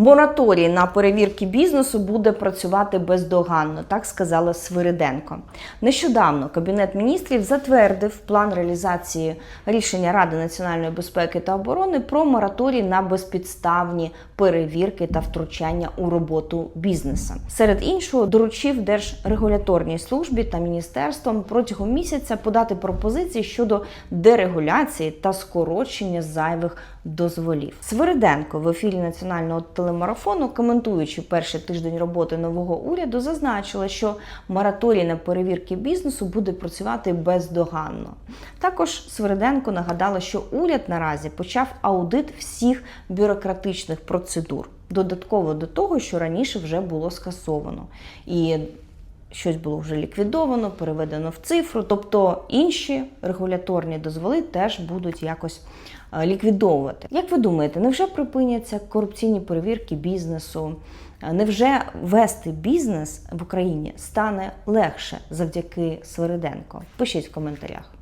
Мораторій на перевірки бізнесу буде працювати бездоганно, так сказала Свириденко. Нещодавно Кабінет міністрів затвердив план реалізації рішення Ради національної безпеки та оборони про мораторій на безпідставні перевірки та втручання у роботу бізнесу. Серед іншого доручив Держрегуляторній службі та міністерствам протягом місяця подати пропозиції щодо дерегуляції та скорочення зайвих дозволів. Свириденко в ефірі національного телемарафону, коментуючи перший тиждень роботи нового уряду, зазначила, що мораторій на перевірки бізнесу буде працювати бездоганно. Також Свириденко нагадала, що уряд наразі почав аудит всіх бюрократичних процедур, додатково до того, що раніше вже було скасовано. І щось було вже ліквідовано, переведено в цифру. Тобто інші регуляторні дозволи теж будуть якось е, ліквідовувати. Як ви думаєте, невже припиняться корупційні перевірки бізнесу? Е, Невже вести бізнес в Україні стане легше завдяки Свириденко? Пишіть в коментарях.